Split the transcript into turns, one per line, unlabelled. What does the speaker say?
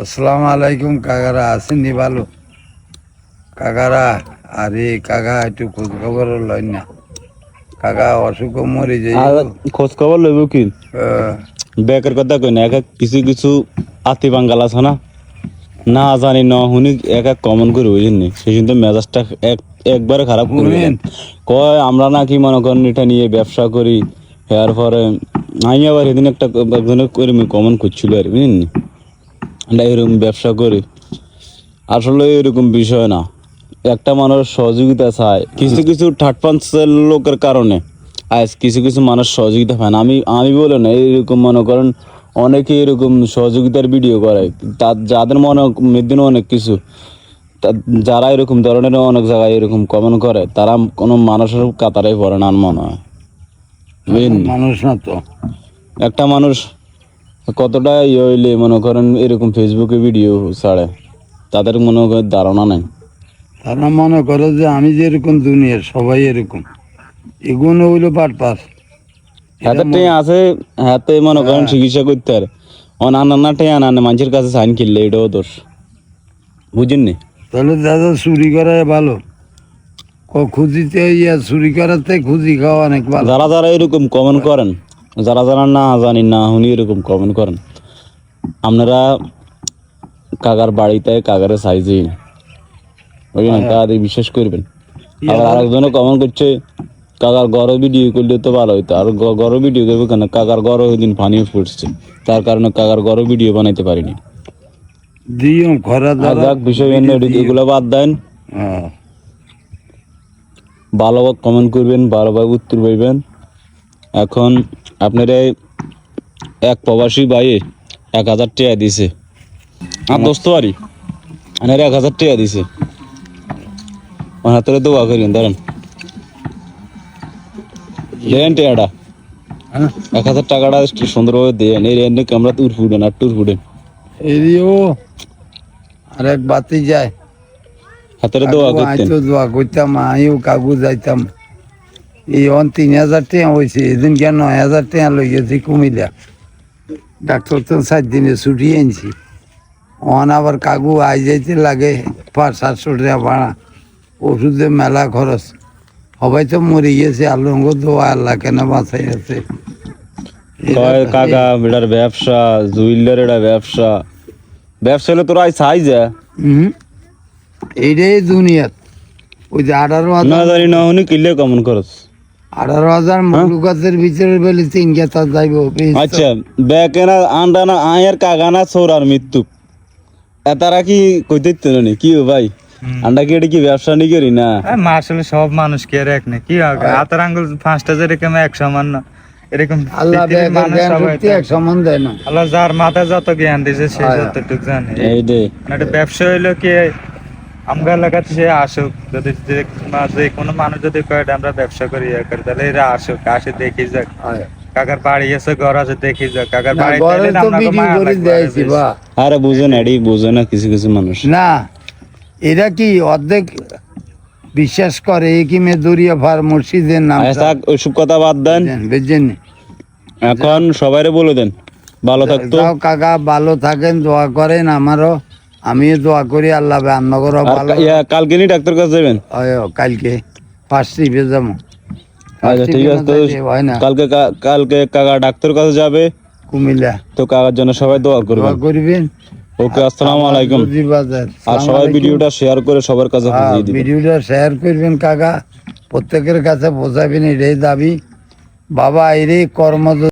আসসালামু আলাইকুম কাকারা। আসেননি ভালো কাকারা আরে কাকা একটু খোঁজ খবর লয় না। কাকা অসুখ মরে যাই
খোঁজ খবর লইব কি?
আহ,
বেকের কথা কই না এক এক কিছু কিছু আতি বাঙ্গাল আছে না? না জানি না শুনি এক এক কমন করে বুঝেন নি? সেই কিন্তু মেজাজটা এক একবারে খারাপ করে।
শুনেন।
কয় আমরা নাকি মনে করেন এটা নিয়ে ব্যবসা করি এরপরে আমি আবার সেদিন একটা একজনের করে কমন করছিল আর বুঝেন নি? আমরা এরকম ব্যবসা করি। আসলে এরকম বিষয় না। একটা মানুষ সহযোগিতা চায় কিছু কিছু থার্ড পাঞ্চের লোকের কারণে। আজ কিছু কিছু মানুষ সহযোগিতা পায় না। আমি আমি বলে না এরকম মনে করেন অনেকে এরকম সহযোগিতার ভিডিও করে। তা যাদের মনে মেদিন অনেক কিছু। তা- যারা এরকম ধরনের অনেক জায়গায় এরকম কমেন্ট করে তারা কোনো মানুষের কাতারে পড়ে না আমার মনে হয়।
মানুষ না তো।
একটা মানুষ কতটা ইয়ে হইলে মনে করেন এরকম ফেসবুকে ভিডিও ছাড়ে? তাদের মনে করেন ধারণা নেই।
তারা মনে করে যে আমি যেরকম দুনিয়ার সবাই এরকম। এগুলো হইল পাট পাস
হাতে টেঁ আছে হাতে মনে করেন চিকিৎসা করতে পারে অনান্না টেঁ আনানে মানুষের কাছে সাইন কিনলে এটাও দোষ। বুঝেন নি?
তাহলে দাদা চুরি করাই ভালো। খুঁজিতে ইয়া চুরি করাতে খুঁজি খাওয়া অনেক ভালো।
যারা যারা এরকম কমেন্ট করেন যারা যারা না জানি না শুনি এরকম কমেন্ট করেন। আপনারা কাকার বাড়িতে কাকারে সাইজে বুঝলেন তাদের বিশ্বাস করবেন। আবার আরেকজনে কমেন্ট করছে কাকার গড় ভিডিও করলে তো ভালো হইতো। আর গড় ভিডিও করবে কেন? কাকার গড় ওই দিন পানি পড়ছে। তার কারণে কাকার গড় ভিডিও বানাইতে পারিনি।
দিও খরা
আর
দাদা
যাক বিষয় এগুলো বাদ দেন।
হ্যাঁ।
ভালোভাবে কমেন্ট করবেন ভালোভাবে উত্তর পাইবেন। এখন আপনার এই এক প্রবাসী ভাইয়ে এক হাজার টাকা দিছে। আর দোস্ত বাড়ি আনার এক হাজার টাকা দিছে। ওর হাতে দোয়া করেন ধরেন। দেন টাকাটা।
হ্যাঁ।
এক হাজার টাকাটা একটু সুন্দরভাবে দেন। এই এনে ক্যামেরা টুর ফুডেন আর টুর ফুডেন
এদিও আরেক বাতি যায়।
হাতে দোয়া
কাকু
করতেন।
আইতো দোয়া করতাম আমিও কাকু যাইতাম। এই অন তিন হাজার টাকা হয়েছে এদিন কেন নয় হাজার টাকা লই গেছি কুমিল্লা। ডাক্তার তো সাত দিনে ছুটি আনছি। অন আবার কাকু আই যাইতে লাগে পাঁচ সাতশো টাকা ভাড়া। ওষুধে মেলা খরচ। সবাই তো মরে গেছে আলঙ্গ দোয়া আল্লাহ কেন বাঁচাই আছে।
কাকা বেটার ব্যবসা জুইলার এটা ব্যবসা। ব্যবসা হলে তোরা চাই যা।
হুম এইটাই দুনিয়াত। ওই যে আঠারো
না জানি না উনি কিনলে কেমন খরচ?
আঠারো হাজার মৌলুকাতের ভিতরে বলে তিন গেতা যাইব
আচ্ছা বেকেনা আন্ডানা আয়ের কাগানা সোরার মৃত্যু। এতারা কি কইতে নি? কি ভাই? আন্ডা কি এটা কি ব্যবসা নি করি না?
হ্যাঁ, আসলে সব মানুষ কি আর এক না কি হবে হাতের আঙ্গুল পাঁচটা যেরকম এক সমান না এরকম
আল্লাহ এক সমান দেয় না।
আল্লাহ যার মাথায় যত জ্ঞান দিয়েছে সে
হ্যাঁ।
যতটুকু জানে।
এই দে।
মানে একটা ব্যবসা হইল কি আমগা এলাকাতে সে আসুক যদি যে কোনো মানুষ যদি কয় আমরা ব্যবসা করি ইয়ে করি তাহলে এরা আসুক আসে দেখি যাক। কাকার বাড়ি এসে ঘর আছে দেখি যাক। কাকার বাড়ি
আরও বুঝে না এডি বুঝে না কিছু কিছু মানুষ।
না এরা কি অর্ধেক বিশ্বাস করে এই কি মেদুরিয়া ফার মসজিদের নাম
আচ্ছা, থাক ওইসব কথা বাদ দেন।
বুঝছেন
এখন সবাইরে বলে দেন ভালো থাকতো।
কাকা ভালো থাকেন দোয়া করেন আমারও। আমিও দোয়া করি আল্লাহ ভালো
কালকে নি ডাক্তার কাছে যাবেন?
কালকে ট্রিপে যাব।
আচ্ছা ঠিক আছে তো কালকে কালকে কাকা ডাক্তার কাছে যাবে।
কুমিল্লা।
তো কাকার জন্য সবাই দোয়া
দোয়া
করবেন।
করবেন।
ওকে আসসালামু আলাইকুম। আর সবাই ভিডিওটা শেয়ার করে সবার কাছে
হ্যাঁ,
পৌঁছে দিবেন।
ভিডিওটা শেয়ার করবেন কাকা। প্রত্যেকের কাছে পৌঁছাবেন এটাই দাবি। বাবা এরে কর্ম